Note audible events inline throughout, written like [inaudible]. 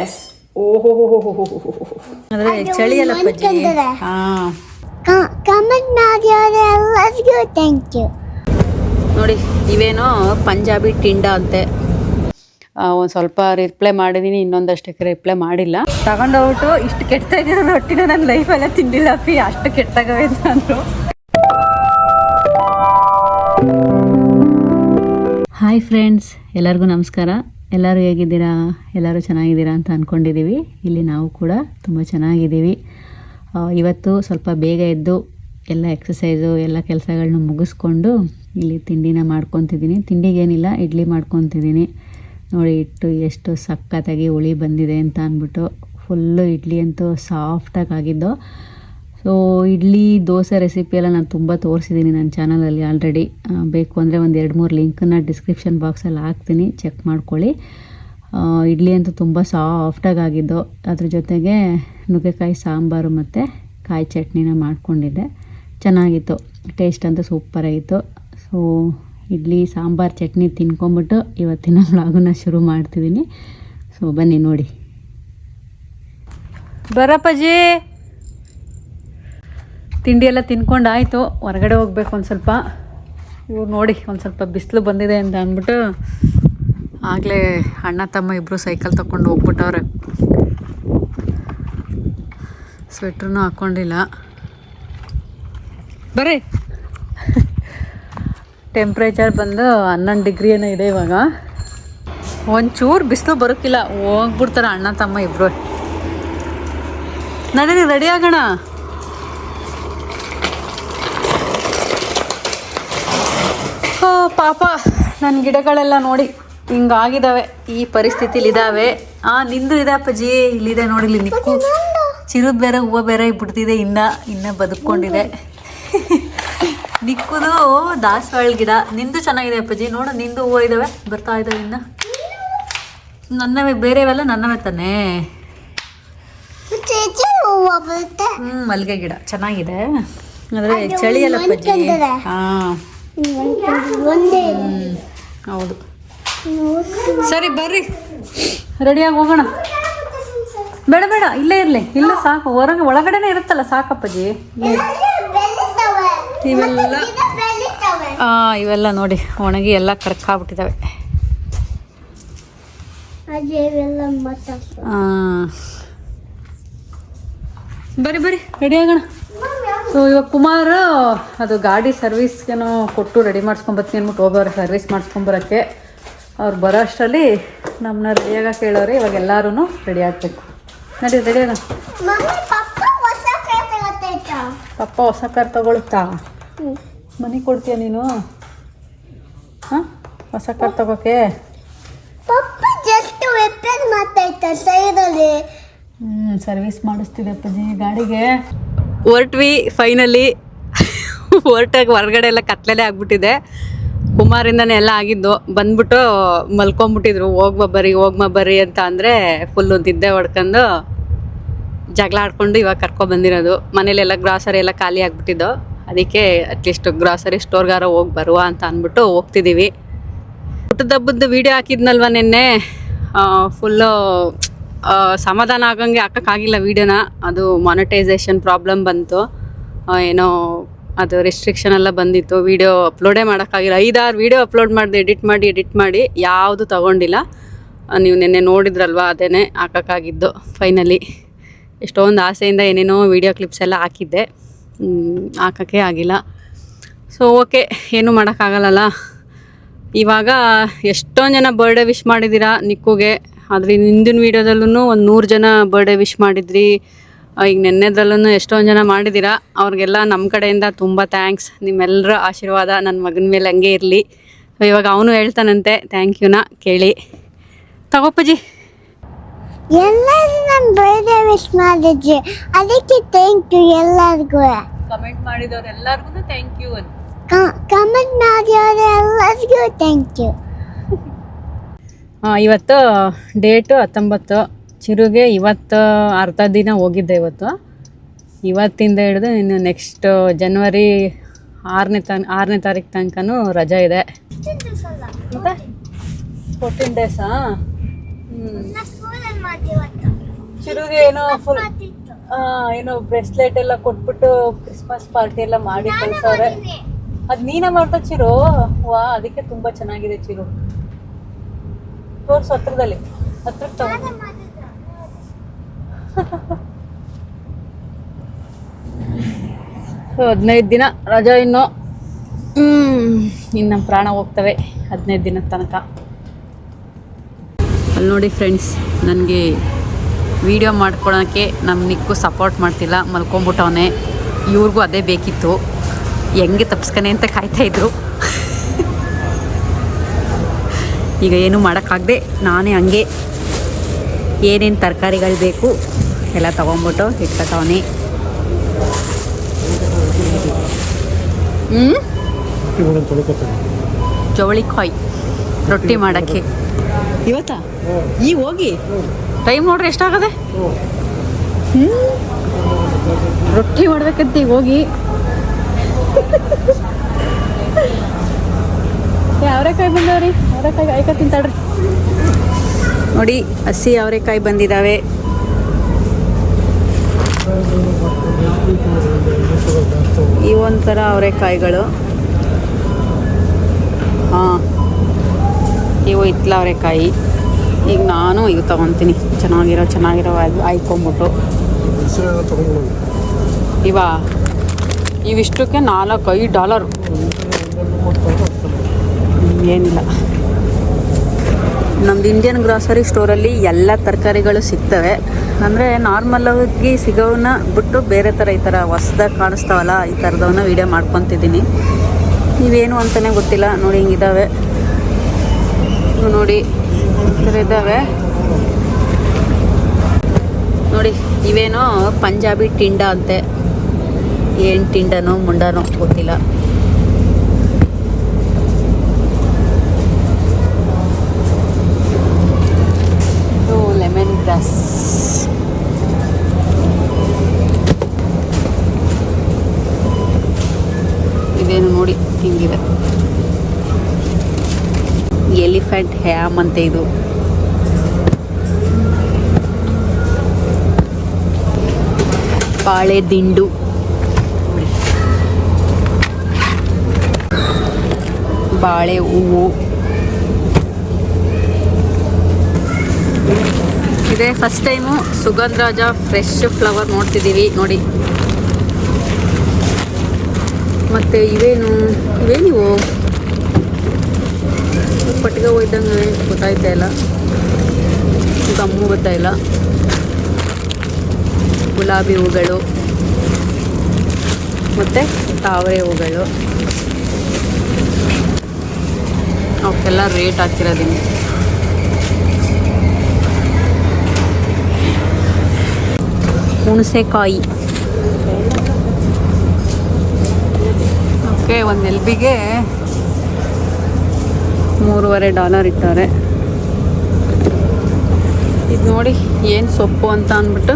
S ಓಹೋ ಅಂದ್ರೆ ಚಳಿ ಅಲ್ಲ ಹಾ. ಕಮೆಂಟ್ ಮಾಡಿದವರೆ ಎಲ್ಲರಿಗೂ ಥ್ಯಾಂಕ್ ಯು ನೋಡಿ ಇವೇನೋ ಪಂಜಾಬಿ ಟಿಂಡ ಅಂತೆ. ಒಂದು ಸ್ವಲ್ಪ ರಿಪ್ಲೈ ಮಾಡಿದ್ದೀನಿ ಇನ್ನೊಂದಷ್ಟಕ್ಕೆ ರಿಪ್ಲೈ ಮಾಡಿಲ್ಲ. ತಗೊಂಡೋಗ್ಬಿಟ್ಟು ಇಷ್ಟು ಕೆಟ್ಟಾಗಿರೋ ರೊಟ್ಟಿನ ನನ್ನ ಲೈಫೆಲ್ಲ ತಿಂದಿಲ್ಲ ಅಪ್ಪಿ. ಅಷ್ಟು ಕೆಟ್ಟಾಗವೆ ಅಂದರು. ಹಾಯ್ ಫ್ರೆಂಡ್ಸ್ ಎಲ್ಲರಿಗೂ ನಮಸ್ಕಾರ. ಎಲ್ಲರೂ ಹೇಗಿದ್ದೀರಾ? ಎಲ್ಲರೂ ಚೆನ್ನಾಗಿದ್ದೀರಾ ಅಂತ ಅಂದ್ಕೊಂಡಿದ್ದೀವಿ ಇಲ್ಲಿ ನಾವು ಕೂಡ ತುಂಬ ಚೆನ್ನಾಗಿದ್ದೀವಿ. ಇವತ್ತು ಸ್ವಲ್ಪ ಬೇಗ ಎದ್ದು ಎಲ್ಲ ಎಕ್ಸಸೈಸು ಎಲ್ಲ ಕೆಲಸಗಳನ್ನ ಮುಗಿಸ್ಕೊಂಡು ಇಲ್ಲಿ ತಿಂಡಿನ ಮಾಡ್ಕೊತಿದ್ದೀನಿ. ತಿಂಡಿಗೇನಿಲ್ಲ, ಇಡ್ಲಿ ಮಾಡ್ಕೊತಿದ್ದೀನಿ. ನೋಡಿ ಇಟ್ಟು ಎಷ್ಟು ಸಕ್ಕತ್ತಾಗಿ ಹುಳಿ ಬಂದಿದೆ ಅಂತ ಅಂದ್ಬಿಟ್ಟು ಫುಲ್ಲು ಇಡ್ಲಿ ಅಂತೂ ಸಾಫ್ಟಾಗಿ ಆಗಿದ್ದು. ಸೊ ಇಡ್ಲಿ, ದೋಸೆ ರೆಸಿಪಿ ಎಲ್ಲ ನಾನು ತುಂಬ ತೋರಿಸಿದ್ದೀನಿ ನನ್ನ ಚಾನಲಲ್ಲಿ ಆಲ್ರೆಡಿ ಬೇಕು ಅಂದರೆ ಒಂದು ಎರಡು ಮೂರು ಲಿಂಕನ್ನು ಡಿಸ್ಕ್ರಿಪ್ಷನ್ ಬಾಕ್ಸಲ್ಲಿ ಹಾಕ್ತೀನಿ. ಚೆಕ್ ಮಾಡ್ಕೊಳ್ಳಿ. ಇಡ್ಲಿ ಅಂತೂ ತುಂಬ ಸಾಫ್ಟಾಗಿ ಆಗಿದ್ದು. ಅದ್ರ ಜೊತೆಗೆ ನುಗ್ಗೆಕಾಯಿ, ಸಾಂಬಾರು ಮತ್ತು ಕಾಯಿ ಚಟ್ನಿನ ಮಾಡಿಕೊಂಡಿದ್ದೆ. ಚೆನ್ನಾಗಿತ್ತು. ಟೇಸ್ಟ್ ಅಂತೂ ಸೂಪರಾಗಿತ್ತು ಸೊ ಇಡ್ಲಿ, ಸಾಂಬಾರು, ಚಟ್ನಿ ತಿನ್ಕೊಂಬಿಟ್ಟು ಇವತ್ತಿನ [laughs] ವ್ಲಾಗನ್ನ ಶುರು ಮಾಡ್ತಿದ್ದೀನಿ ಸೊ ಬನ್ನಿ ನೋಡಿ. ಬರಪ್ಪಜಿ! ತಿಂಡಿ ಎಲ್ಲ ತಿನ್ಕೊಂಡು ಆಯಿತು. ಹೊರಗಡೆ ಹೋಗ್ಬೇಕು ಒಂದು ಸ್ವಲ್ಪ. ಇವ್ರು ನೋಡಿ, ಒಂದು ಸ್ವಲ್ಪ ಬಿಸಿಲು ಬಂದಿದೆ ಅಂತ ಅಂದ್ಬಿಟ್ಟು ಆಗಲೇ ಅಣ್ಣ ತಮ್ಮ ಇಬ್ಬರು ಸೈಕಲ್ ತಗೊಂಡು ಹೋಗ್ಬಿಟ್ಟವ್ರೆ. ಸ್ವೆಟ್ರೂ ಹಾಕ್ಕೊಂಡಿಲ್ಲ ಬರ್ರಿ. ಟೆಂಪ್ರೇಚರ್ ಬಂದು ಹನ್ನೊಂದು ಡಿಗ್ರಿ ಏನೋ ಇದೆ ಇವಾಗ. ಒಂಚೂರು ಬಿಸಿಲು ಬರೋಕ್ಕಿಲ್ಲ ಹೋಗ್ಬಿಡ್ತಾರೆ ಅಣ್ಣ ತಮ್ಮ ಇಬ್ಬರು ನಡೀರಿ ರೆಡಿ ಆಗೋಣ. ಪಾಪ ನನ್ನ ಗಿಡಗಳೆಲ್ಲ ನೋಡಿ ಹಿಂಗಾಗಿದ್ದಾವೆ ಈ ಪರಿಸ್ಥಿತಿಲಿ ಇದಾವೆ ಆ ನಿಂದು ಇದೆ ಅಪ್ಪಾಜಿ. ಇಲ್ಲಿದೆ ನೋಡಿ ಇಲ್ಲಿ ನಿಕ್ಕು. ಚಿರು ಬೇರೆ ಹೂವು ಬೇರೆ ಬಿಡ್ತಿದೆ ಇನ್ನ ಇನ್ನ ಬದುಕೊಂಡಿದೆ ನಿಕ್ಕುದು ದಾಸವಾಳ ಗಿಡ. ನಿಂದು ಚೆನ್ನಾಗಿದೆ ಅಪ್ಪಜಿ. ನೋಡು ನಿಂದು ಹೂವು ಇದ್ದಾವೆ ಬರ್ತಾ ಇದ್ದಾವೆ ಇನ್ನ. ನನ್ನವೇ ಬೇರೆವೆಲ್ಲ ನನ್ನವೇ ತಾನೇ. ಹ್ಮ್ ಮಲ್ಲಿಗೆ ಗಿಡ. ಚೆನ್ನಾಗಿದೆ. ಅಂದ್ರೆ ಚಳಿ ಅಲ್ಲ ಅಪ್ಪಾಜಿ. ಹಾ. ಹೌದು. ಸರಿ, ಬರ್ರಿ. ರೆಡಿಯಾಗಿ ಹೋಗೋಣ? ಬೇಡ ಬೇಡ, ಇಲ್ಲೇ ಇರಲಿ. ಇಲ್ಲ, ಸಾಕು. ಹೊರಗೆ, ಒಳಗಡೆನೇ ಇರುತ್ತಲ್ಲ ಸಾಕಪ್ಪಾಜಿ? ಇವೆಲ್ಲ ಹಾಂ ಇವೆಲ್ಲ ನೋಡಿ, ಒಣಗಿ ಎಲ್ಲ ಕರ್ಕಾಗ್ಬಿಟ್ಟಿದ್ದಾವೆ ಹಾಂ. ಬರ್ರಿ ಬರ್ರಿ. ರೆಡಿ ಆಗೋಣ? ಸೊ ಇವಾಗ ಕುಮಾರ್ ಅದು ಗಾಡಿ ಸರ್ವಿಸ್ಗೇನೋ ಕೊಟ್ಟು ರೆಡಿ ಮಾಡ್ಸ್ಕೊಂಬತ್ತೀನಿ ಅಂದ್ಬಿಟ್ಟು ಹೋಗೋರು ಸರ್ವಿಸ್ ಮಾಡಿಸ್ಕೊಂಬರೋಕ್ಕೆ ಅವ್ರು ಬರೋ ಅಷ್ಟರಲ್ಲಿ ನಮ್ಮನ್ನ ರೆಡಿಯಾಗಿ ಕೇಳೋರೆ ಇವಾಗ ಎಲ್ಲರೂ ರೆಡಿ ಆಗಬೇಕು. ನಡಿ ರೆಡಿ ಮಮ್ಮಿ ಪಪ್ಪ ಹೊಸ ಕಾರ್ ತಗೊಳುತ್ತಾ ಮನೆ ಕೊಡ್ತೀಯ ನೀನು? ಹಾಂ? ಹೊಸ ಕಾರ್ ತಗೋಕೆ? ಪಪ್ಪ ಜಸ್ಟ್ ವೆಪನ್ ಮಾತಾಯ್ತಾ ಸೈಡಲ್ಲಿ ಹ್ಞೂ ಸರ್ವಿಸ್ ಮಾಡಿಸ್ತಿದೆ ಅಪ್ಪಾಜಿ ಗಾಡಿಗೆ. ಹೊರಟ್ವಿ ಫೈನಲಿ [laughs] ಹೊರಟಾಗ ಹೊರಗಡೆ ಎಲ್ಲ ಕತ್ಲೇ ಆಗ್ಬಿಟ್ಟಿದೆ. ಕುಮಾರಿಂದನೇ ಎಲ್ಲ ಆಗಿದ್ದು. ಬಂದ್ಬಿಟ್ಟು ಮಲ್ಕೊಂಬಿಟ್ಟಿದ್ರು. ಹೋಗ್ಬ ಬರ್ರಿ, ಹೋಗ್ಮ ಬರ್ರಿ ಅಂತ ಅಂದರೆ ಫುಲ್ಲು ನಿದ್ದೆ ಹೊಡ್ಕೊಂಡು ಜಗಳ ಆಡ್ಕೊಂಡು ಇವಾಗ ಕರ್ಕೊಂಡು ಬಂದಿರೋದು. ಮನೇಲೆಲ್ಲ ಗ್ರಾಸರಿ ಎಲ್ಲ ಖಾಲಿ ಆಗಿಬಿಟ್ಟಿದ್ದು. ಅದಕ್ಕೆ ಅಟ್ಲೀಸ್ಟ್ ಗ್ರಾಸರಿ ಸ್ಟೋರ್ಗಾರ ಹೋಗಿ ಬರುವ ಅಂತ ಅಂದ್ಬಿಟ್ಟು ಹೋಗ್ತಿದ್ದೀವಿ ಊಟದ ವೀಡಿಯೋ ಹಾಕಿದ್ನಲ್ವ ನಿನ್ನೆ? ಫುಲ್ಲು ಸಮಾಧಾನ ಆಗಂಗೆ ಹಾಕೋಕ್ಕಾಗಿಲ್ಲ ವೀಡಿಯೋನ. ಅದು ಮಾನಿಟೈಸೇಷನ್ ಪ್ರಾಬ್ಲಮ್ ಬಂತು. ಏನೋ ಅದು ರೆಸ್ಟ್ರಿಕ್ಷನ್ ಎಲ್ಲ ಬಂದಿತ್ತು. ವೀಡಿಯೋ ಅಪ್ಲೋಡೇ ಮಾಡೋಕ್ಕಾಗಿಲ್ಲ. ಐದಾರು ವೀಡಿಯೋ ಅಪ್ಲೋಡ್ ಮಾಡಿದೆ ಎಡಿಟ್ ಮಾಡಿ ಎಡಿಟ್ ಮಾಡಿ, ಯಾವುದು ತಗೊಂಡಿಲ್ಲ. ನೀವು ನಿನ್ನೆ ನೋಡಿದ್ರಲ್ವ ಅದೇ ಹಾಕೋಕ್ಕಾಗಿದ್ದು ಫೈನಲಿ ಎಷ್ಟೊಂದು ಆಸೆಯಿಂದ ಏನೇನೋ ವೀಡಿಯೋ ಕ್ಲಿಪ್ಸ್ ಎಲ್ಲ ಹಾಕಿದ್ದೆ. ಹಾಕೋಕ್ಕೆ ಆಗಿಲ್ಲ. ಸೊ ಓಕೆ ಏನೂ ಮಾಡೋಕ್ಕಾಗಲ್ಲಲ್ಲ. ಇವಾಗ ಎಷ್ಟೊಂದು ಜನ ಬರ್ಡೇ ವಿಶ್ ಮಾಡಿದ್ದೀರಾ, ನಿಕ್ಕುಗೆ. ಆದರೆ ಹಿಂದಿನ ವೀಡಿಯೋದಲ್ಲೂ ಒಂದು ನೂರು ಜನ ಬರ್ಡೇ ವಿಶ್ ಮಾಡಿದ್ರಿ. ಈಗ ನೆನ್ನೆದಲ್ಲೂ ಎಷ್ಟೊಂದು ಜನ ಮಾಡಿದ್ದೀರಾ? ಅವ್ರಿಗೆಲ್ಲ ನಮ್ಮ ಕಡೆಯಿಂದ ತುಂಬ ಥ್ಯಾಂಕ್ಸ್ ನಿಮ್ಮೆಲ್ಲರ ಆಶೀರ್ವಾದ ನನ್ನ ಮಗನ ಮೇಲೆ ಹಂಗೆ ಇರಲಿ. ಇವಾಗ ಅವನು ಹೇಳ್ತಾನಂತೆ ಥ್ಯಾಂಕ್ ಯುನ ಕೇಳಿ. ತಗೋಪ್ಪಜಿ ಎಲ್ಲರೂ ನನ್ನ ಬರ್ಡೇ ವಿಶ್ ಮಾಡಿದ್ರಿ. ಅದಕ್ಕೆ ಥ್ಯಾಂಕ್ ಯು ಎಲ್ಲರಿಗೂ. ಕಮೆಂಟ್ ಮಾಡಿದವ್ರೆಲ್ಲರಿಗೂ ಥ್ಯಾಂಕ್ ಯು ಕಮೆಂಟ್ ಮಾಡಿದವ್ರೆಲ್ಲರಿಗೂ ಥ್ಯಾಂಕ್ ಯು ಇವತ್ತು ಡೇಟು ಹತ್ತೊಂಬತ್ತು. ಚಿರುಗೆ ಇವತ್ತು ಅರ್ಧ ದಿನ ಹೋಗಿದ್ದೆ ಇವತ್ತು. ಇವತ್ತಿಂದ ಹಿಡಿದು ಇನ್ನು ನೆಕ್ಸ್ಟ್ ಜನವರಿ ಆರನೇ ತನ, ಆರನೇ ತಾರೀಕು ತನಕನೂ ರಜಾ ಇದೆ. ಮತ್ತೆ? ಫೋರ್ಟೀನ್ ಡೇಸಾ ಚಿರುಗೆ ಏನೋ ಫುಲ್ ಏನೋ ಬ್ರೆಸ್ಲೆಟ್ ಎಲ್ಲ ಕೊಟ್ಬಿಟ್ಟು ಕ್ರಿಸ್ಮಸ್ ಪಾರ್ಟಿ ಎಲ್ಲ ಮಾಡಿ ಕಳ್ಸವ್ರೆ ಅದ್ ನೀನೇ ಮಾಡ್ತಾ ಚಿರು? ವಾ, ಅದಕ್ಕೆ ತುಂಬಾ ಚೆನ್ನಾಗಿದೆ ಚಿರು. ತೋರ್ಸು ಹತ್ರದಲ್ಲಿ. ಹತ್ರಕ್ಕೆ ಹದಿನೈದು ದಿನ ರಜಾ ಇನ್ನು. ಇನ್ನು ನಮ್ಮ ಪ್ರಾಣ ಹೋಗ್ತವೆ ಹದಿನೈದು ದಿನದ ತನಕ. ಅಲ್ಲಿ ನೋಡಿ ಫ್ರೆಂಡ್ಸ್ ನನಗೆ ವಿಡಿಯೋ ಮಾಡ್ಕೊಳೋಕ್ಕೆ ನಮ್ಮ ನಿಕ್ಕು ಸಪೋರ್ಟ್ ಮಾಡ್ತಿಲ್ಲ ಮಲ್ಕೊಂಬಿಟ್ಟವನೇ ಇವ್ರಿಗೂ ಅದೇ ಬೇಕಿತ್ತು. ಹೆಂಗೆ ತಪ್ಸ್ಕನೆ ಅಂತ ಕಾಯ್ತಾ ಈಗ ಏನು ಮಾಡೋಕ್ಕಾಗದೆ ನಾನೇ ಹಂಗೆ ಏನೇನು ತರಕಾರಿಗಳು ಬೇಕು ಎಲ್ಲ ತೊಗೊಂಬಿಟ್ಟು ಇಟ್ಕೊತಾವನಿ. ಜವಳಿಕಾಯಿ ರೊಟ್ಟಿ ಮಾಡೋಕ್ಕೆ. ಇವತ್ತಾ? ಈಗ ಹೋಗಿ? ಟೈಮ್ ನೋಡ್ರಿ, ಎಷ್ಟಾಗದೆ? ಹ್ಞೂ ರೊಟ್ಟಿ ಮಾಡ್ಬೇಕಂತ ಈಗ ಹೋಗಿ. ಅವರೆಕಾಯಿ ಬಂದವ್ರಿ, ಅವರೆಕಾಯಿ ಆಯ್ಕ ತಿಂತಾಳ್ರಿ. ನೋಡಿ, ಹಸಿ ಅವರೆಕಾಯಿ ಬಂದಿದ್ದಾವೆ ಈ ಒಂಥರ ಅವರೆಕಾಯಿಗಳು. ಹಾಂ. ಇವು ಇತ್ಲ ಅವರೆಕಾಯಿ. ಈಗ ನಾನು ಇವು ತೊಗೊತೀನಿ. ಚೆನ್ನಾಗಿರೋ ಚೆನ್ನಾಗಿರೋ ಆಯ್- ಆಯ್ಕೊಂಬಿಟ್ಟು. ಇವ? ಇವಿಷ್ಟಕ್ಕೆ ನಾಲ್ಕು ಐದು ಡಾಲರ್. ಏನಿಲ್ಲ. ನಮ್ದು ಇಂಡಿಯನ್ ಗ್ರಾಸರಿ ಸ್ಟೋರಲ್ಲಿ ಎಲ್ಲ ತರಕಾರಿಗಳು ಸಿಗ್ತವೆ. ಅಂದರೆ ನಾರ್ಮಲಾಗಿ ಸಿಗೋವನ್ನ ಬಿಟ್ಟು ಬೇರೆ ಥರ ಈ ಥರ ಹೊಸ್ದಾಗಿ ಕಾಣಿಸ್ತಾವಲ್ಲ, ಈ ಥರದವನ್ನ ವೀಡಿಯೋ ಮಾಡ್ಕೊತಿದ್ದೀನಿ. ಇವೇನು ಅಂತಲೇ ಗೊತ್ತಿಲ್ಲ. ನೋಡಿ ಹಿಂಗಿದ್ದಾವೆ ನೋಡಿ, ಈ ಥರ ಇದ್ದಾವೆ ನೋಡಿ, ಇವೇನೋ ಪಂಜಾಬಿ ಟಿಂಡ ಅಂತೆ. ಏನು ಟಿಂಡನೋ, ಮುಂಡನೋ ಗೊತ್ತಿಲ್ಲ. ಅಂತೆ ಇದು. ಬಾಳೆ ದಿಂಡು. ಬಾಳೆ ಹೂವು. ಇದೇ ಫಸ್ಟ್ ಟೈಮು ಸುಗಂಧರಾಜ ಫ್ರೆಶ್ ಫ್ಲವರ್ ನೋಡ್ತಿದ್ದೀವಿ, ನೋಡಿ. ಮತ್ತು ಇವೇನು, ಇವೇನಿವು? ಪಟ್ಟಿಗೆ ಹೋಯ್ದಂಗೆ ಗೊತ್ತಾಯ್ತಾ ಇಲ್ಲ. ತಮ್ಮ ಗೊತ್ತಾ ಇಲ್ಲ. ಗುಲಾಬಿ ಹೂಗಳು. ಮತ್ತು ತಾವರೆ ಹೂಗಳು. ಅವಕ್ಕೆಲ್ಲ ರೇಟ್ ಹಾಕಿರೋದೀನಿ ಹುಣಸೆಕಾಯಿ. ಓಕೆ ಒಂದು ಎಲ್ಬಿಗೆ ಮೂರುವರೆ ಡಾಲರ್ ಇಟ್ಟಾರೆ ಇದು ನೋಡಿ ಏನು ಸೊಪ್ಪು ಅಂತ ಅಂದ್ಬಿಟ್ಟು.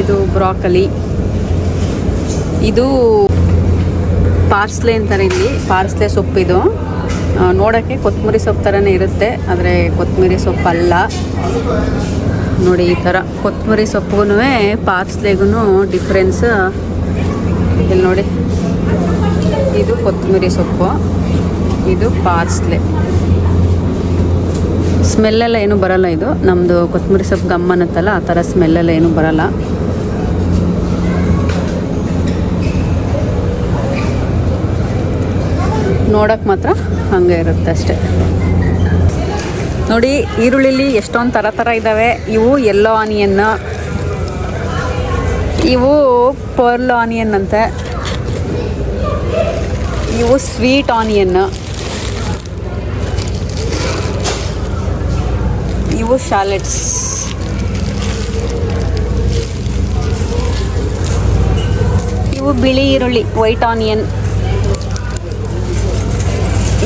ಇದು ಬ್ರಾಕಲಿ. ಇದು ಪಾರ್ಸ್ಲೆ ಅಂತಾರೆ ಇಲ್ಲಿ, ಪಾರ್ಸ್ಲೆ ಇದು. ನೋಡೋಕ್ಕೆ ಕೊತ್ತಂಬರಿ ಸೊಪ್ಪು ಥರನೇ ಇರುತ್ತೆ, ಆದರೆ ಕೊತ್ತಂಬರಿ ಸೊಪ್ಪು ಅಲ್ಲ. ನೋಡಿ ಈ ಥರ ಕೊತ್ತಂಬರಿ ಸೊಪ್ಪುಗೂ ಪಾರ್ಸ್ಲೆಗೂ ಡಿಫ್ರೆನ್ಸ್ ಇಲ್ಲಿ ನೋಡಿ. ಇದು ಕೊತ್ತಂಬರಿ ಸೊಪ್ಪು, ಇದು ಪಾರ್ಸ್ಲೆ. ಸ್ಮೆಲ್ಲೆಲ್ಲ ಏನು ಬರಲ್ಲ ಇದು. ನಮ್ಮದು ಕೊತ್ತಂಬರಿ ಸೊಪ್ಪು ಗಮ್ ಅನ್ನತ್ತಲ್ಲ, ಆ ಥರ ಸ್ಮೆಲ್ಲೆಲ್ಲ ಏನು ಬರಲ್ಲ. ನೋಡೋಕೆ ಮಾತ್ರ ಹಂಗೆ ಇರುತ್ತೆ ಅಷ್ಟೆ. ನೋಡಿ, ಈರುಳ್ಳಿಲಿ ಎಷ್ಟೊಂದು ಥರ ಥರ ಇದ್ದಾವೆ ಇವು ಎಲ್ಲೋ ಆನಿಯನ್ ಇವು ಪರ್ಲ್ ಆನಿಯನ್ ಅಂತೆ. ಇವು ಸ್ವೀಟ್ ಆನಿಯನ್. ಇವು ಶಾಲೆಟ್ಸ್ ಇವು ಬಿಳಿ ಈರುಳ್ಳಿ, ವೈಟ್ ಆನಿಯನ್.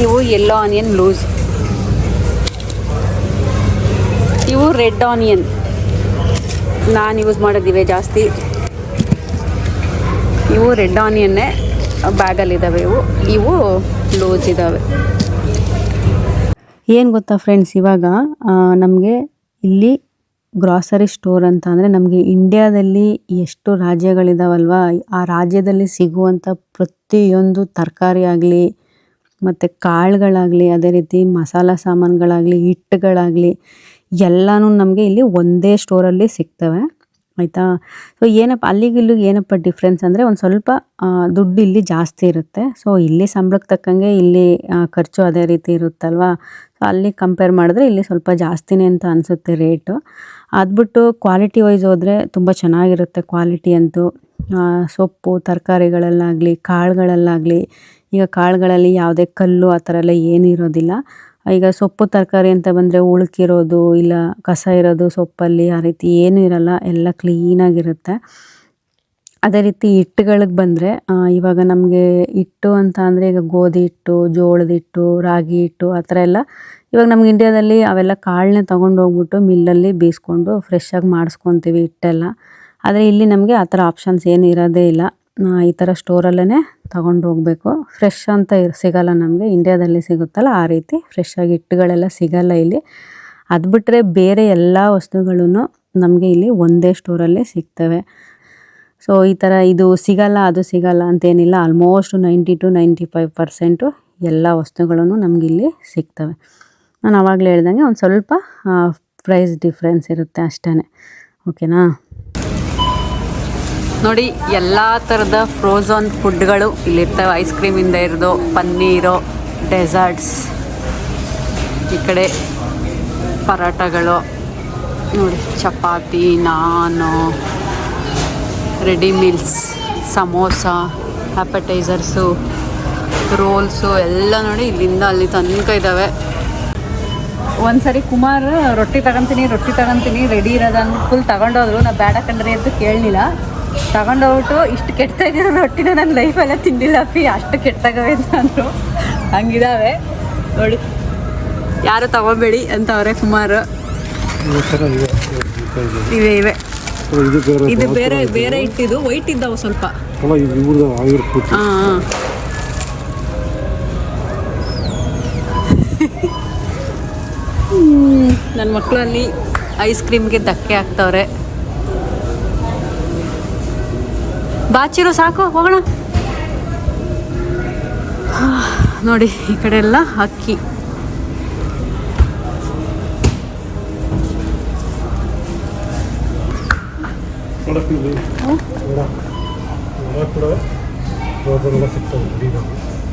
ಇವು ಯೆಲ್ಲೋ ಆನಿಯನ್ ಲೂಸ್ ಇವು ರೆಡ್ ಆನಿಯನ್. ನಾನು ಯೂಸ್ ಮಾಡೋದಿವೆ ಜಾಸ್ತಿ. ಇವು ರೆಡ್ ಆನಿಯನ್ನೇ ಬ್ಯಾಗಲ್ಲಿದ್ದಾವೆ ಇವು ಇವು ಲೂಸ್ ಇದ್ದಾವೆ ಏನು ಗೊತ್ತಾ ಫ್ರೆಂಡ್ಸ್ ಇವಾಗ ನಮಗೆ ಇಲ್ಲಿ ಗ್ರಾಸರಿ ಸ್ಟೋರ್ ಅಂತ ಅಂದರೆ ನಮಗೆ ಇಂಡಿಯಾದಲ್ಲಿ ಎಷ್ಟು ರಾಜ್ಯಗಳಿದಾವಲ್ವಾ? ಆ ರಾಜ್ಯದಲ್ಲಿ ಸಿಗುವಂಥ ಪ್ರತಿಯೊಂದು ತರಕಾರಿ ಆಗಲಿ, ಮತ್ತು ಕಾಳುಗಳಾಗಲಿ, ಅದೇ ರೀತಿ ಮಸಾಲ ಸಾಮಾನುಗಳಾಗಲಿ, ಹಿಟ್ಟುಗಳಾಗಲಿ, ಎಲ್ಲನೂ ನಮಗೆ ಇಲ್ಲಿ ಒಂದೇ ಸ್ಟೋರಲ್ಲಿ ಸಿಗ್ತವೆ. ಆಯಿತಾ? ಸೊ ಏನಪ್ಪ, ಅಲ್ಲಿಗೆ ಇಲ್ಲಿಗೆ ಏನಪ್ಪ ಡಿಫ್ರೆನ್ಸ್ ಅಂದರೆ ಒಂದು ಸ್ವಲ್ಪ ದುಡ್ಡು ಇಲ್ಲಿ ಜಾಸ್ತಿ ಇರುತ್ತೆ. ಸೊ ಇಲ್ಲಿ ಸಂಬಳಕ್ಕೆ ತಕ್ಕಂಗೆ ಇಲ್ಲಿ ಖರ್ಚು ಅದೇ ರೀತಿ ಇರುತ್ತಲ್ವಾ? ಸೊ ಅಲ್ಲಿ ಕಂಪೇರ್ ಮಾಡಿದ್ರೆ ಇಲ್ಲಿ ಸ್ವಲ್ಪ ಜಾಸ್ತಿನೇ ಅಂತ ಅನಿಸುತ್ತೆ ರೇಟು ಅದ್ಬಿಟ್ಟು ಕ್ವಾಲಿಟಿ ವೈಸ್ ಹೋದರೆ ತುಂಬ ಚೆನ್ನಾಗಿರುತ್ತೆ ಕ್ವಾಲಿಟಿ ಅಂತೂ. ಸೊಪ್ಪು, ತರಕಾರಿಗಳಲ್ಲಾಗಲಿ, ಕಾಳುಗಳಲ್ಲಾಗಲಿ, ಈಗ ಕಾಳುಗಳಲ್ಲಿ ಯಾವುದೇ ಕಲ್ಲು ಆ ಥರ ಎಲ್ಲ ಏನೂ ಇರೋದಿಲ್ಲ ಈಗ ಸೊಪ್ಪು ತರಕಾರಿ ಅಂತ ಬಂದರೆ ಉಳುಕಿರೋದು ಇಲ್ಲ ಕಸ ಇರೋದು ಸೊಪ್ಪಲ್ಲಿ ಆ ರೀತಿ ಏನೂ ಇರಲ್ಲ, ಎಲ್ಲ ಕ್ಲೀನಾಗಿರುತ್ತೆ ಅದೇ ರೀತಿ ಹಿಟ್ಟುಗಳಿಗೆ ಬಂದರೆ ಇವಾಗ ನಮಗೆ ಹಿಟ್ಟು ಅಂತ ಅಂದರೆ ಈಗ ಗೋಧಿ ಹಿಟ್ಟು, ಜೋಳದ ಹಿಟ್ಟು, ರಾಗಿ ಹಿಟ್ಟು ಆ ಥರ ಎಲ್ಲ ಇವಾಗ ನಮ್ಗೆ ಇಂಡಿಯಾದಲ್ಲಿ ಅವೆಲ್ಲ ಕಾಳನ್ನ ತೊಗೊಂಡು ಹೋಗ್ಬಿಟ್ಟು ಮಿಲ್ಲಲ್ಲಿ ಬೀಸ್ಕೊಂಡು ಫ್ರೆಶ್ಶಾಗಿ ಮಾಡಿಸ್ಕೊತೀವಿ ಹಿಟ್ಟೆಲ್ಲ. ಆದರೆ ಇಲ್ಲಿ ನಮಗೆ ಆ ಥರ ಆಪ್ಷನ್ಸ್ ಏನು ಇರೋದೇ ಇಲ್ಲ. ಈ ಥರ ಸ್ಟೋರಲ್ಲೇ ತಗೊಂಡು ಹೋಗಬೇಕು. ಫ್ರೆಶ್ ಅಂತ ಸಿಗಲ್ಲ ನಮಗೆ. ಇಂಡಿಯಾದಲ್ಲಿ ಸಿಗುತ್ತಲ್ಲ ಆ ರೀತಿ. ಫ್ರೆಶ್ಶಾಗಿ ಹಿಟ್ಟುಗಳೆಲ್ಲ ಸಿಗಲ್ಲ ಇಲ್ಲಿ. ಅದು ಬಿಟ್ಟರೆ ಬೇರೆ ಎಲ್ಲ ವಸ್ತುಗಳೂ ನಮಗೆ ಇಲ್ಲಿ ಒಂದೇ ಸ್ಟೋರಲ್ಲಿ ಸಿಗ್ತವೆ. ಸೊ ಈ ಥರ ಇದು ಸಿಗಲ್ಲ, ಅದು ಸಿಗಲ್ಲ ಅಂತೇನಿಲ್ಲ. Almost ninety to ninety five percent ಎಲ್ಲ ವಸ್ತುಗಳೂ ನಮಗಿಲ್ಲಿ ಸಿಗ್ತವೆ. ನಾನು ಆವಾಗಲೇ ಹೇಳ್ದಂಗೆ ಒಂದು ಸ್ವಲ್ಪ ಪ್ರೈಸ್ ಡಿಫ್ರೆನ್ಸ್ ಇರುತ್ತೆ ಅಷ್ಟೇ ಓಕೆನಾ ನೋಡಿ, ಎಲ್ಲ ಥರದ ಫ್ರೋಝನ್ ಫುಡ್ಗಳು ಇಲ್ಲಿರ್ತವೆ. ಐಸ್ ಕ್ರೀಮಿಂದ ಇರೋದು ಪನ್ನೀರು ಡೆಸರ್ಟ್ಸ್ ಈ ಕಡೆ ಪರಾಟಗಳು ನೋಡಿ, ಚಪಾತಿ, ನಾನು ready meals samosa appetizers rolls ಎಲ್ಲ ನೋಡಿ ಇಲ್ಲಿಂದ ಅಲ್ಲಿ ತನಕ ಇದ್ದಾವೆ ಒಂದ್ಸರಿ ಕುಮಾರ್, ರೊಟ್ಟಿ ತಗೊಂತೀನಿ ರೊಟ್ಟಿ ತಗೊಂತೀನಿ ರೆಡಿ ಇರೋದನ್ನು ಫುಲ್ ತಗೊಂಡೋದ್ರು. ನಾ ಬೇಡ ಕಂಡ್ರಿ ಅಂತ ಕೇಳಲಿಲ್ಲ. ತಗೊಂಡೋಗ್ಬಿಟ್ಟು ಇಷ್ಟು ಕೆಟ್ಟಾಗಿರೋ ರೊಟ್ಟಿನ ನನ್ನ ಲೈಫೆಲ್ಲ ತಿಂದಿಲ್ಲ ಅಪ್ಪಿ. ಅಷ್ಟು ಕೆಟ್ಟಾಗವೆ ಅಂದರು. ಹಂಗಿದಾವೆ. ನೋಡಿ, ಯಾರು ತಗೋಬೇಡಿ ಅಂತ ಅವರೇ ಇದೆ ಇವೆ ಇವೆ. ಇದು ಬೇರೆ ಬೇರೆ ಇಟ್ಟಿದ್ದು. ವೈಟ್ ಇದ್ದಾವೆ ಸ್ವಲ್ಪ. ಹಾಂ ನನ್ನ ಮಕ್ಕಳಲ್ಲಿ ಐಸ್ ಕ್ರೀಮ್ಗೆ ಧಕ್ಕೆ ಹಾಕ್ತವ್ರೆ. ಬಾಚಿರು ಸಾಕು, ಹೋಗೋಣ. ನೋಡಿ, ಈ ಕಡೆ ಎಲ್ಲ ಅಕ್ಕಿ.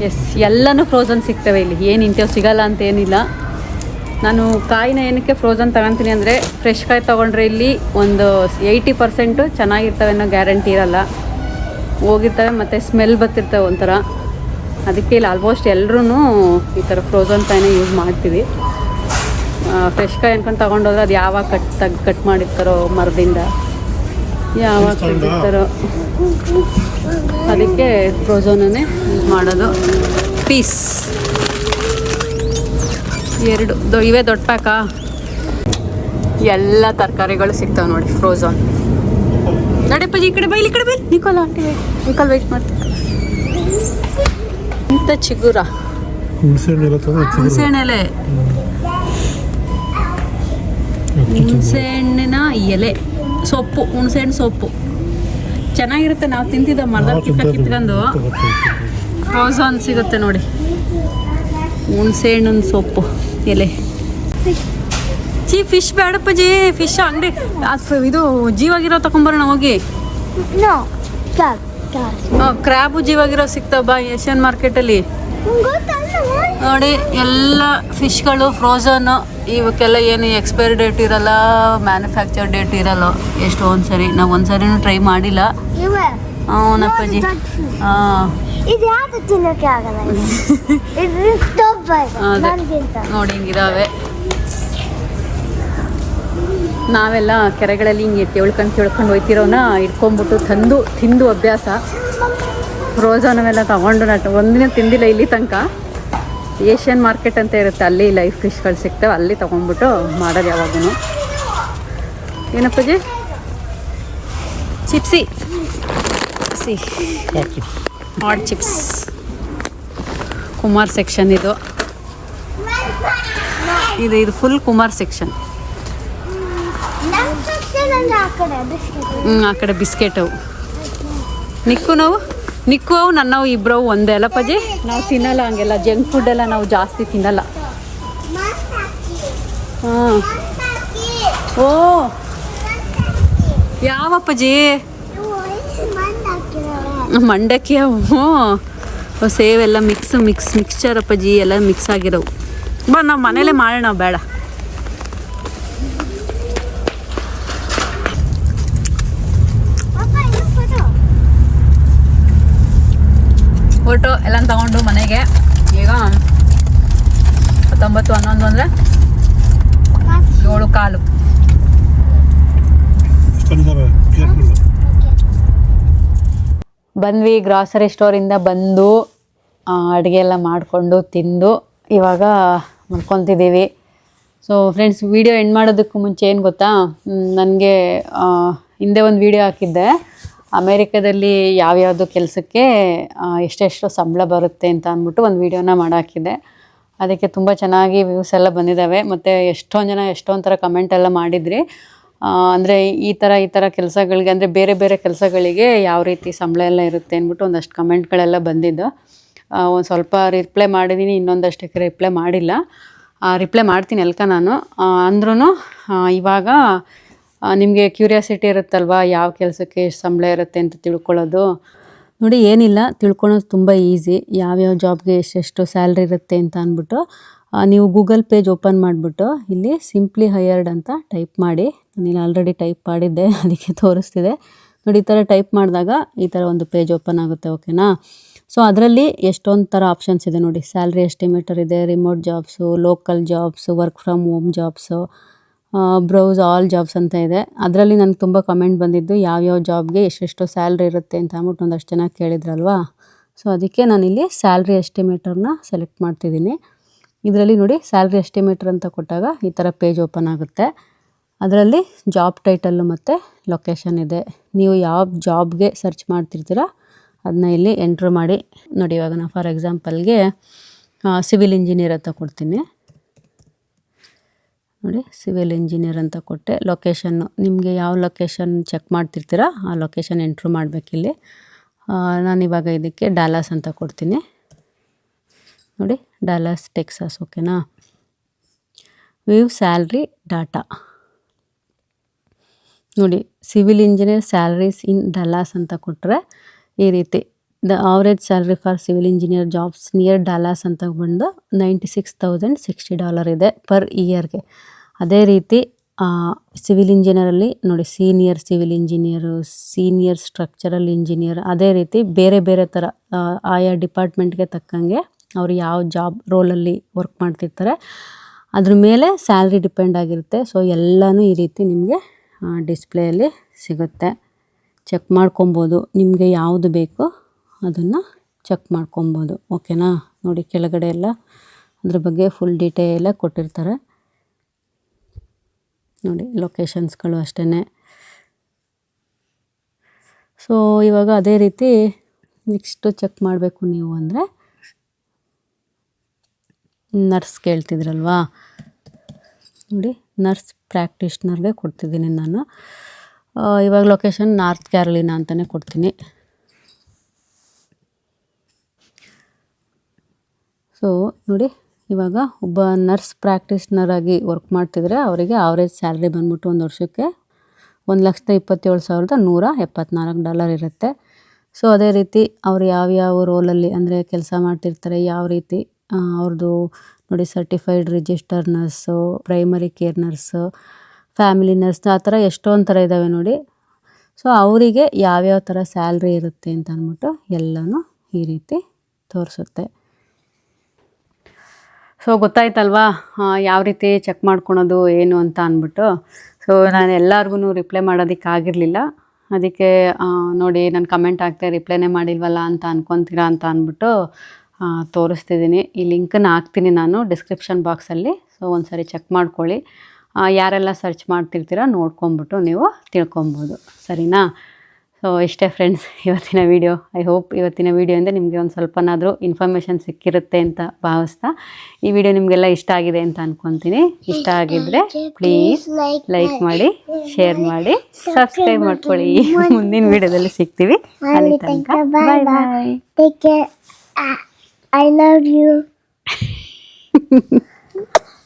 ಎಸ್ ಎಲ್ಲನೂ ಫ್ರೋಝನ್ ಸಿಗ್ತವೆ ಇಲ್ಲಿ. ಏನು ಇಂಥವು ಸಿಗಲ್ಲ ಅಂತ ಏನಿಲ್ಲ. ನಾನು ಕಾಯಿನ ಏನಕ್ಕೆ ಫ್ರೋಝನ್ ತಗೊತೀನಿ ಅಂದರೆ ಫ್ರೆಶ್ ಕಾಯಿ ತೊಗೊಂಡ್ರೆ ಇಲ್ಲಿ ಒಂದು ಏಯ್ಟಿ ಪರ್ಸೆಂಟು ಚೆನ್ನಾಗಿರ್ತವೆ ಅನ್ನೋ ಗ್ಯಾರಂಟಿ ಇರಲ್ಲ. ಹೋಗಿರ್ತವೆ ಮತ್ತು ಸ್ಮೆಲ್ ಬರ್ತಿರ್ತವೆ ಒಂಥರ. ಅದಕ್ಕೆ ಇಲ್ಲಿ ಆಲ್ಮೋಸ್ಟ್ ಎಲ್ಲರೂ ಈ ಥರ ಫ್ರೋಝನ್ ಕಾಯಿನ ಯೂಸ್ ಮಾಡ್ತೀವಿ. ಫ್ರೆಶ್ ಕಾಯಿ ಅನ್ಕೊಂಡು ತೊಗೊಂಡೋದ್ರೆ ಅದು ಯಾವಾಗ ಕಟ್ ತಗ್ ಕಟ್ ಮಾಡಿರ್ತಾರೋ ಮರದಿಂದ. ಯಾವಾಗ ಕಟ್ಟಿರ್ತಾರೋ. ಅದಕ್ಕೆ ಫ್ರೋಝನನ್ನೇ ಯೂಸ್ ಮಾಡೋದು. ಪೀಸ್ ಎರಡು. ದೊ- ಇವೇ ದೊಡ್ಡ ಪ್ಯಾಕಾ ಎಲ್ಲ ತರಕಾರಿಗಳು ಸಿಗ್ತಾವೆ ನೋಡಿ ಫ್ರೋಝನ್ ನಡಿಯಪ್ಪ ಈ ಕಡೆ ಬೈಲಿ ಈ ಕಡೆ ಬೈಲಿ. ನಿಕೋಲ ಆಂಟಿ ನಿಕೋಲ್ ವೆಯ್ಟ್ ಮಾಡ್ತೀವಿ ಇಂಥ ಚಿಗುರ. ಹುಣಸೆ ಹಣ್ಣೆಲ್ಲ ಎಲೆ ಹುಣಸೆಹಣ್ಣೆಲೆ. ಹುಣಸೆಹಣ್ಣಿನ ಎಲೆ. ಸೊಪ್ಪು ಹುಣಸೆಹಣ್ಣು ಸೊಪ್ಪು. ಚೆನ್ನಾಗಿರುತ್ತೆ ನಾವು ತಿಂತಿದ್ದ ಮರದ ಕಿತ್ತ ಕಿತ್ಕೊಂಡು ಫ್ರೋಝನ್ ಸಿಗುತ್ತೆ ನೋಡಿ. ಹುಣಸೆಹಣ್ಣಿನ ಸೊಪ್ಪು ಎಲೆ. ಜಿ ಫಿಶ್ ಬೇಡಪ್ಪ ಜಿ ಫಿಶ್ ಅಂಗಡಿ. ಇದು ಜೀವಾಗಿರೋ ತಗೊಂಬರೋಣ ಹೋಗಿ. ಕ್ರ್ಯಾಬು ಜೀವಾಗಿರೋ ಸಿಗ್ತಾವ ಏಷ್ಯನ್ ಮಾರ್ಕೆಟಲ್ಲಿ. ನೋಡಿ ಎಲ್ಲ ಫಿಶ್ಗಳು ಫ್ರೋಝನ್ ಇವಕ್ಕೆಲ್ಲ ಏನು ಎಕ್ಸ್ಪೈರಿ ಡೇಟ್ ಇರಲ್ಲ ಮ್ಯಾನುಫ್ಯಾಕ್ಚರ್ ಡೇಟ್ ಇರಲ್ಲ. ಎಷ್ಟು ಒಂದ್ಸರಿ ನಾವು ಒಂದ್ಸರಿನೂ ಟ್ರೈ ಮಾಡಿಲ್ಲ. ಅವನಪ್ಪಾಜಿ ಹಾಂ ನೋಡಿ ಯಾವುದು [laughs] ನಾವೆಲ್ಲ ಕೆರೆಗಳಲ್ಲಿ ಹಿಂಗೆ ಕೇಳ್ಕೊಂಡು ಕೇಳ್ಕೊಂಡು ಹೋಯ್ತಿರೋನ ಇಟ್ಕೊಂಡ್ಬಿಟ್ಟು ತಂದು, ತಿಂದು ಅಭ್ಯಾಸ. ರೋಜಾನವೆಲ್ಲ ತಗೊಂಡು ನಟ್, ಒಂದಿನ ತಿಂದಿಲ್ಲ ಇಲ್ಲಿ ತನಕ. ಏಷ್ಯನ್ ಮಾರ್ಕೆಟ್ ಅಂತ ಇರುತ್ತೆ, ಅಲ್ಲಿ ಲೈಫ್ ಫಿಶ್ಗಳು ಸಿಗ್ತವೆ, ಅಲ್ಲಿ ತೊಗೊಂಡ್ಬಿಟ್ಟು ಮಾಡೋದು ಯಾವಾಗೂ ಏನಪ್ಪಾಜಿ ಚಿಪ್ಸಿ. C hot chips Kumar section ಇದು. ಇದು ಇದು ಫುಲ್ ಕುಮಾರ್ ಸೆಕ್ಷನ್ ನಮ್ಮ ಸೆಕ್ಷನ್ ಅಂದ್ರೆ ಆ ಕಡೆ ಬಿಸ್ಕೆಟ್ ಆ ಕಡೆ ಬಿಸ್ಕೆಟ್ ಅವು. ನಿಕ್ಕು ನಾವು? ನಿಕ್ಕು ಅವು ನನ್ನವು ಇಬ್ಬರು ಒಂದೇ ಅಲ್ಲ ಪಜಿ? ನಾವು ತಿನ್ನಲ್ಲ ಹಂಗೆಲ್ಲ ಜಂಕ್ ಫುಡ್ ಎಲ್ಲ ನಾವು ಜಾಸ್ತಿ ತಿನ್ನಲ್ಲ. ಓ. ಯಾವ ಪಜಿ? ಮಂಡಕ್ಕಿ ಅವು. ಸೇವೆಲ್ಲ ಮಿಕ್ಸ್ ಮಿಕ್ಸ್ ಮಿಕ್ಸ್ಚರ್ ಅಪ್ಪಾಜಿ ಎಲ್ಲ ಮಿಕ್ಸ್ ಆಗಿರೋವು. ಬಾ, ನಾವು ಮನೇಲೇ ಮಾಡೋಣ, ಬೇಡ. ಎಲ್ಲ ತಗೊಂಡು ಮನೆಗೆ. ಈಗ ಹತ್ತೊಂಬತ್ತು ಹನ್ನೊಂದು ಅಂದರೆ ಏಳು ಕಾಲು. ಬಂದ್ವಿ ಗ್ರಾಸರಿ ಸ್ಟೋರಿಂದ ಬಂದು ಅಡುಗೆ ಎಲ್ಲ ಮಾಡಿಕೊಂಡು ತಿಂದು ಇವಾಗ ಮಾಡ್ಕೊತಿದ್ದೀವಿ ಸೊ ಫ್ರೆಂಡ್ಸ್ ವಿಡಿಯೋ ಎಂಡ್ ಮಾಡೋದಕ್ಕೂ ಮುಂಚೆ ಏನು ಗೊತ್ತಾ? ನನಗೆ ಹಿಂದೆ ಒಂದು ವಿಡಿಯೋ ಹಾಕಿದ್ದೆ. ಅಮೇರಿಕಾದಲ್ಲಿ ಯಾವ್ಯಾವುದು ಕೆಲಸಕ್ಕೆ ಎಷ್ಟೆಷ್ಟು ಸಂಬಳ ಬರುತ್ತೆ ಅಂತ ಅಂದ್ಬಿಟ್ಟು ಒಂದು ವೀಡಿಯೋನ ಮಾಡಾಕಿದ್ದೆ ಅದಕ್ಕೆ ತುಂಬ ಚೆನ್ನಾಗಿ ವ್ಯೂಸ್ ಎಲ್ಲ ಬಂದಿದ್ದಾವೆ ಮತ್ತು ಎಷ್ಟೊಂದು ಜನ ಎಷ್ಟೊಂದು ಥರ ಕಮೆಂಟ್ ಎಲ್ಲ ಮಾಡಿದ್ರಿ. ಅಂದರೆ ಈ ಥರ ಈ ಥರ ಕೆಲಸಗಳಿಗೆ, ಅಂದರೆ ಬೇರೆ ಬೇರೆ ಕೆಲಸಗಳಿಗೆ ಯಾವ ರೀತಿ ಸಂಬಳ ಎಲ್ಲ ಇರುತ್ತೆ ಅಂದ್ಬಿಟ್ಟು ಒಂದಷ್ಟು ಕಮೆಂಟ್ಗಳೆಲ್ಲ ಬಂದಿದ್ದು. ಒಂದು ಸ್ವಲ್ಪ ರಿಪ್ಲೈ ಮಾಡಿದ್ದೀನಿ ಇನ್ನೊಂದಷ್ಟಕ್ಕೆ ರಿಪ್ಲೈ ಮಾಡಿಲ್ಲ. ರಿಪ್ಲೈ ಮಾಡ್ತೀನಿ ಎಲ್ಕ ನಾನು. ಅಂದ್ರೂ ಇವಾಗ ನಿಮಗೆ ಕ್ಯೂರಿಯಾಸಿಟಿ ಇರುತ್ತಲ್ವಾ? ಯಾವ ಕೆಲಸಕ್ಕೆ ಎಷ್ಟು ಸಂಬಳ ಇರುತ್ತೆ ಅಂತ ತಿಳ್ಕೊಳ್ಳೋದು. ನೋಡಿ, ಏನಿಲ್ಲ ತಿಳ್ಕೊಳೋದು ತುಂಬ ಈಸಿ ಯಾವ್ಯಾವ ಜಾಬ್ಗೆ ಎಷ್ಟೆಷ್ಟು ಸ್ಯಾಲ್ರಿ ಇರುತ್ತೆ ಅಂತ ಅಂದ್ಬಿಟ್ಟು ನೀವು ಗೂಗಲ್ ಪೇಜ್ ಓಪನ್ ಮಾಡಿಬಿಟ್ಟು, ಇಲ್ಲಿ ಸಿಂಪ್ಲಿ ಹೈಯರ್ಡ್ ಅಂತ ಟೈಪ್ ಮಾಡಿ. ನೀನು ಆಲ್ರೆಡಿ ಟೈಪ್ ಮಾಡಿದ್ದೆ, [laughs] ಅದಕ್ಕೆ ತೋರಿಸ್ತಿದೆ. ನೋಡಿ, ಈ ಥರ ಟೈಪ್ ಮಾಡಿದಾಗ ಈ ಥರ ಒಂದು ಪೇಜ್ ಓಪನ್ ಆಗುತ್ತೆ ಓಕೆನಾ ಸೊ ಅದರಲ್ಲಿ ಎಷ್ಟೊಂದು ಥರ ಆಪ್ಷನ್ಸ್ ಇದೆ ನೋಡಿ. ಸ್ಯಾಲ್ರಿ ಎಸ್ಟಿಮೇಟರ್ ಇದೆ remote jobs local jobs work from home jobs browse all jobs ಅಂತ ಇದೆ. ಅದರಲ್ಲಿ ನನಗೆ ತುಂಬ ಕಮೆಂಟ್ ಬಂದಿದ್ದು ಯಾವ್ಯಾವ ಜಾಬ್ಗೆ ಎಷ್ಟೆಷ್ಟು ಸ್ಯಾಲ್ರಿ ಇರುತ್ತೆ ಅಂತ ಅಂದ್ಬಿಟ್ಟು ಒಂದಷ್ಟು ಜನ ಕೇಳಿದ್ರಲ್ವಾ? ಸೊ ಅದಕ್ಕೆ ನಾನಿಲ್ಲಿ ಸ್ಯಾಲ್ರಿ ಎಸ್ಟಿಮೇಟರ್ನ ಸೆಲೆಕ್ಟ್ ಮಾಡ್ತಿದ್ದೀನಿ. ಇದರಲ್ಲಿ ನೋಡಿ ಸ್ಯಾಲ್ರಿ ಎಸ್ಟಿಮೇಟರ್ ಅಂತ ಕೊಟ್ಟಾಗ ಈ ಥರ ಪೇಜ್ ಓಪನ್ ಆಗುತ್ತೆ. ಅದರಲ್ಲಿ ಜಾಬ್ ಟೈಟಲ್ಲು ಮತ್ತು ಲೊಕೇಶನ್ ಇದೆ. ನೀವು ಯಾವ ಜಾಬ್ಗೆ ಸರ್ಚ್ ಮಾಡ್ತಿರ್ತೀರ ಅದನ್ನ ಇಲ್ಲಿ ಎಂಟ್ರ್ ಮಾಡಿ. ನೋಡಿ ಇವಾಗ ನಾನು ಫಾರ್ ಎಕ್ಸಾಂಪಲ್ಗೆ ಸಿವಿಲ್ ಇಂಜಿನಿಯರ್ ಅಂತ ಕೊಡ್ತೀನಿ. ನೋಡಿ ಸಿವಿಲ್ ಇಂಜಿನಿಯರ್ ಅಂತ ಕೊಟ್ಟೆ. ಲೊಕೇಶನ್ನು ನಿಮಗೆ ಯಾವ ಲೊಕೇಶನ್ ಚೆಕ್ ಮಾಡ್ತಿರ್ತೀರಾ? ಆ ಲೊಕೇಶನ್ ಎಂಟ್ರು ಮಾಡಬೇಕಿಲ್ಲಿ. ನಾನು ಇವಾಗ ಇದಕ್ಕೆ ಡಾಲಾಸ್ ಅಂತ ಕೊಡ್ತೀನಿ. ನೋಡಿ ಡಾಲಾಸ್ ಟೆಕ್ಸಾಸ್ ಓಕೆನಾ ವ್ಯೂ ಸ್ಯಾಲ್ರಿ ಡಾಟಾ ನೋಡಿ civil engineer salaries in Dallas ಅಂತ ಕೊಟ್ಟರೆ ಈ ರೀತಿ. The average salary for civil engineer jobs near Dallas ಅಂತ ಬಂದು ninety six thousand sixty dollar ಇದೆ ಪರ್ ಇಯರ್ಗೆ ಅದೇ ರೀತಿ ಸಿವಿಲ್ ಇಂಜಿನಿಯರಲ್ಲಿ ನೋಡಿ senior civil engineer senior structural engineer ಅದೇ ರೀತಿ ಬೇರೆ ಬೇರೆ ಥರ ಆಯಾ ಡಿಪಾರ್ಟ್ಮೆಂಟ್ಗೆ ತಕ್ಕಂಗೆ ಅವರು ಯಾವ ಜಾಬ್ ರೋಲಲ್ಲಿ ವರ್ಕ್ ಮಾಡ್ತಿರ್ತಾರೆ. ಅದ್ರ ಮೇಲೆ ಸ್ಯಾಲ್ರಿ ಡಿಪೆಂಡ್ ಆಗಿರುತ್ತೆ. ಸೊ ಎಲ್ಲನೂ ಈ ರೀತಿ ನಿಮಗೆ ಡಿಸ್ಪ್ಲೇಯಲ್ಲಿ ಸಿಗುತ್ತೆ. ಚೆಕ್ ಮಾಡ್ಕೊಬೋದು ನಿಮಗೆ ಯಾವುದು ಬೇಕೋ. ಅದನ್ನು ಚೆಕ್ ಮಾಡ್ಕೊಬೋದು, ಓಕೆನಾ? ನೋಡಿ, ಕೆಳಗಡೆ ಎಲ್ಲ ಅದ್ರ ಬಗ್ಗೆ ಫುಲ್ ಡೀಟೇಲ ಕೊಟ್ಟಿರ್ತಾರೆ. ನೋಡಿ, ಲೊಕೇಶನ್ಸ್ಗಳು ಅಷ್ಟೇ ಸೊ ಇವಾಗ ಅದೇ ರೀತಿ ನೆಕ್ಸ್ಟು ಚೆಕ್ ಮಾಡಬೇಕು ನೀವು ಅಂದರೆ ನರ್ಸ್ ಕೇಳ್ತಿದ್ರಲ್ವಾ? ನೋಡಿ, ನರ್ಸ್ ಪ್ರಾಕ್ಟೀಷ್ನರ್ಗೆ ಕೊಡ್ತಿದ್ದೀನಿ ನಾನು. ಇವಾಗ ಲೊಕೇಶನ್ ನಾರ್ತ್ ಕ್ಯಾರಲಿನಾ ಅಂತಲೇ ಕೊಡ್ತೀನಿ. ಸೊ ನೋಡಿ, ಇವಾಗ ಒಬ್ಬ ನರ್ಸ್ ಪ್ರಾಕ್ಟೀಸ್ನರ್ ಆಗಿ ವರ್ಕ್ ಮಾಡ್ತಿದ್ರೆ ಅವರಿಗೆ ಆವ್ರೇಜ್ ಸ್ಯಾಲ್ರಿ ಬಂದ್ಬಿಟ್ಟು ಒಂದು ವರ್ಷಕ್ಕೆ ಒಂದು ಲಕ್ಷದ ಇಪ್ಪತ್ತೇಳು ಸಾವಿರದ ನೂರ ಎಪ್ಪತ್ನಾಲ್ಕು ಡಾಲರ್ ಇರುತ್ತೆ. ಸೊ ಅದೇ ರೀತಿ ಅವ್ರು ಯಾವ್ಯಾವ ರೋಲಲ್ಲಿ ಅಂದರೆ ಕೆಲಸ ಮಾಡ್ತಿರ್ತಾರೆ, ಯಾವ ರೀತಿ ಅವ್ರದ್ದು ನೋಡಿ certified register nurse primary care nurse family nurse ಆ ಥರ ಎಷ್ಟೊಂದು ಥರ ಇದ್ದಾವೆ ನೋಡಿ. ಸೊ ಅವರಿಗೆ ಯಾವ್ಯಾವ ಥರ ಸ್ಯಾಲ್ರಿ ಇರುತ್ತೆ ಅಂತ ಅಂದ್ಬಿಟ್ಟು ಎಲ್ಲನೂ ಈ ರೀತಿ ತೋರಿಸುತ್ತೆ. ಸೊ ಗೊತ್ತಾಯ್ತಲ್ವಾ? ಯಾವ ರೀತಿ ಚೆಕ್ ಮಾಡ್ಕೊಳೋದು, ಏನು ಅಂತ ಅಂದ್ಬಿಟ್ಟು. ಸೊ ನಾನು ಎಲ್ಲರಿಗೂ ರಿಪ್ಲೈ ಮಾಡೋದಕ್ಕಾಗಿರಲಿಲ್ಲ ಅದಕ್ಕೆ ನೋಡಿ, ನಾನು ಕಮೆಂಟ್ ಹಾಕ್ತೆ ರಿಪ್ಲೈನೇ ಮಾಡಿಲ್ವಲ್ಲ ಅಂತ ಅನ್ಕೊತೀರಾ ಅಂತ ಅಂದ್ಬಿಟ್ಟು ತೋರಿಸ್ತಿದ್ದೀನಿ ಈ ಲಿಂಕನ್ನು ಹಾಕ್ತೀನಿ ನಾನು ಡಿಸ್ಕ್ರಿಪ್ಷನ್ ಬಾಕ್ಸಲ್ಲಿ ಸೊ ಒಂದ್ಸರಿ ಚೆಕ್ ಮಾಡ್ಕೊಳ್ಳಿ. ಯಾರೆಲ್ಲ ಸರ್ಚ್ ಮಾಡ್ತಿರ್ತೀರ ನೋಡ್ಕೊಂಬಿಟ್ಟು ನೀವು ತಿಳ್ಕೊಬೋದು. ಸರಿನಾ? ಸೊ ಇಷ್ಟೇ ಫ್ರೆಂಡ್ಸ್ ಇವತ್ತಿನ ವಿಡಿಯೋ ಐ ಹೋಪ್ ಇವತ್ತಿನ ವಿಡಿಯೋಯಿಂದ ನಿಮಗೆ ಒಂದು ಸ್ವಲ್ಪನಾದರೂ ಇನ್ಫಾರ್ಮೇಷನ್ ಸಿಕ್ಕಿರುತ್ತೆ ಅಂತ ಭಾವಿಸ್ತಾ ಈ ವಿಡಿಯೋ ನಿಮಗೆಲ್ಲ ಇಷ್ಟ ಆಗಿದೆ ಅಂತ ಅಂದ್ಕೊತೀನಿ ಇಷ್ಟ ಆಗಿದ್ರೆ ಪ್ಲೀಸ್ ಲೈಕ್ ಮಾಡಿ ಶೇರ್ ಮಾಡಿ ಸಬ್ಸ್ಕ್ರೈಬ್ ಮಾಡ್ಕೊಳ್ಳಿ. ಮುಂದಿನ ವಿಡಿಯೋದಲ್ಲಿ ಸಿಗ್ತೀವಿ. ಅಲ್ಲಿ ತನಕ ಬಾಯ್ ಬಾಯ್ I love you. [laughs]